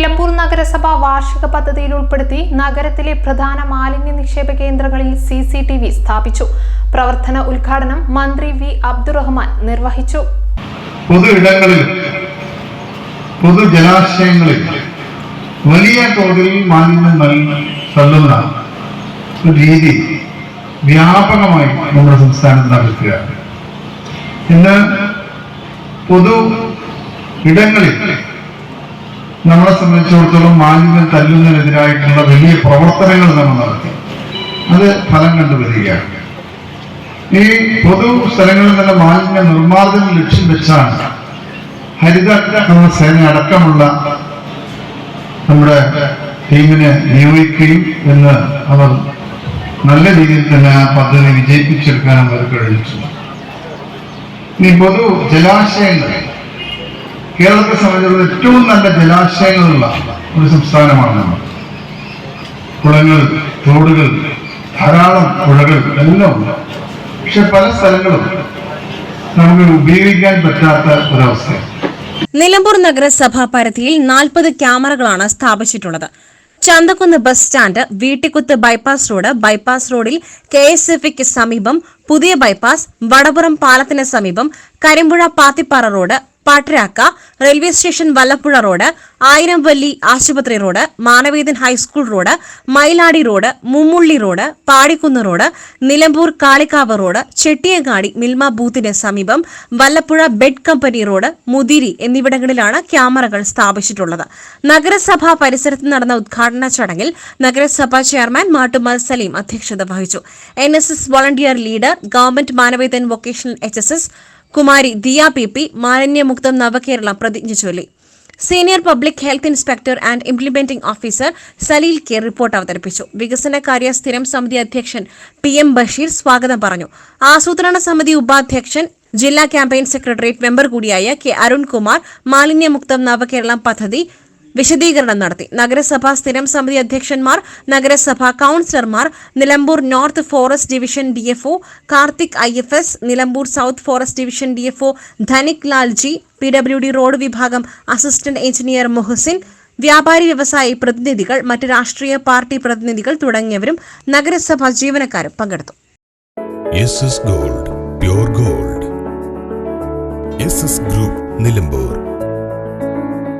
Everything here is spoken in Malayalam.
നഗരസഭ വാർഷിക പദ്ധതിയിൽ ഉൾപ്പെടുത്തി നഗരത്തിലെ പ്രധാന മാലിന്യ നിക്ഷേപ കേന്ദ്രങ്ങളിൽ സി സി ടി വി സ്ഥാപിച്ചു. പ്രവർത്തന ഉദ്ഘാടനം മന്ത്രി വി അബ്ദുറഹ്മാൻ നിർവഹിച്ചു. പൊതു ഇടങ്ങളിലും പൊതു ജലാശയങ്ങളിൽ വലിയ തോതിൽ മാലിന്യം നൽ- തള്ളുന്ന രീതി വ്യാപകമായി നമ്മുടെ സംസ്ഥാനത്ത് നടക്കുകയാണ് ഇന്ന് പൊതു ഇടങ്ങളിൽ നമ്മളെ സംബന്ധിച്ചിടത്തോളം മാലിന്യം തല്ലുന്നതിനെതിരായിട്ടുള്ള വലിയ പ്രവർത്തനങ്ങൾ നമ്മൾ നടത്തി. അത് ഫലം കണ്ടുവരികയാണ് ഈ പൊതു സ്ഥലങ്ങളിൽ തന്നെ മാലിന്യ നിർമ്മാർജനം ലക്ഷ്യം വെച്ചാണ് ഹരിത എന്ന സേന അടക്കമുള്ള നമ്മുടെ ടീമിനെ നിയോഗിക്കുകയും എന്ന് അവർ നല്ല രീതിയിൽ തന്നെ ആ പദ്ധതി വിജയിപ്പിച്ചെടുക്കാൻ അവർ കഴിഞ്ഞിട്ടുണ്ട് ഇനി പൊതു ജലാശയങ്ങൾ കേരളത്തെ സംബന്ധിച്ചുള്ള ഏറ്റവും നല്ല ജലാശയങ്ങളുള്ള ഒരു സംസ്ഥാനമാണ് നമ്മൾ കുളങ്ങൾ തോടുകൾ ധാരാളം പുഴകൾ എല്ലാം ഉണ്ട്. പക്ഷെ പല സ്ഥലങ്ങളും നമുക്ക് ഉപയോഗിക്കാൻ പറ്റാത്ത ഒരവസ്ഥ നിലമ്പൂർ നഗരസഭാ പരിധിയിൽ നാൽപ്പത് ക്യാമറകളാണ് സ്ഥാപിച്ചിട്ടുള്ളത്. Chanthakkunnu bus stand Veettikkuthu bypass road bypass റോഡിൽ കെ എസ് എഫ് സമീപം പുതിയ ബൈപ്പാസ് വടപുറം പാലത്തിന് സമീപം Karimpuzha Pathippara road Pattarakka railway station Vallappuzha road ആയിരം വല്ലി ആശുപത്രി road Manavedan high school road Mayiladi road Mummully road Padikkunnu road Nilambur Kalikavu road Chettiyangadi Milma ബൂത്തിന് സമീപം Vallappuzha bed company road Muthiri എന്നിവിടങ്ങളിലാണ് ക്യാമറകൾ സ്ഥാപിച്ചിട്ടുള്ളത്. നഗരസഭാ പരിസരത്ത് നടന്ന ഉദ്ഘാടന ചടങ്ങിൽ നഗരസഭാ ചെയർമാൻ മാട്ടുമൽ സലീം അധ്യക്ഷത വഹിച്ചു. N S S volunteer leader government Manavedan vocational H S S Kumari Diya P P മാലിന്യമുക്തം നവകേരളം പ്രതിജ്ഞ ചൊല്ലി. Senior public health inspector and implementing officer Saleel K report അവതരിപ്പിച്ചു. വികസനകാര്യ സ്ഥിരം സമിതി അധ്യക്ഷൻ പി എം ബഷീർ സ്വാഗതം പറഞ്ഞു. ആസൂത്രണ സമിതി ഉപാധ്യക്ഷൻ ജില്ലാ ക്യാമ്പയിൻ സെക്രട്ടേറിയറ്റ് മെമ്പർ കൂടിയായ കെ അരുൺകുമാർ മാലിന്യമുക്തം നവകേരളം പദ്ധതി വിശദീകരണം നടത്തി. നഗരസഭാ സ്ഥിരം സമിതി അധ്യക്ഷന്മാർ നഗരസഭാ കൌൺസിലർമാർ Nilambur north forest division DFO Karthik I F S Nilambur south forest division DFO Dhanik Lalji P W D road വിഭാഗം അസിസ്റ്റന്റ് എഞ്ചിനീയർ മുഹസിൻ വ്യാപാരി വ്യവസായി പ്രതിനിധികൾ മറ്റ് രാഷ്ട്രീയ പാർട്ടി പ്രതിനിധികൾ തുടങ്ങിയവരും നഗരസഭാ ജീവനക്കാരും പങ്കെടുത്തു. Gold gold. ഗ്രൂപ്പ് നിലമ്പൂർ.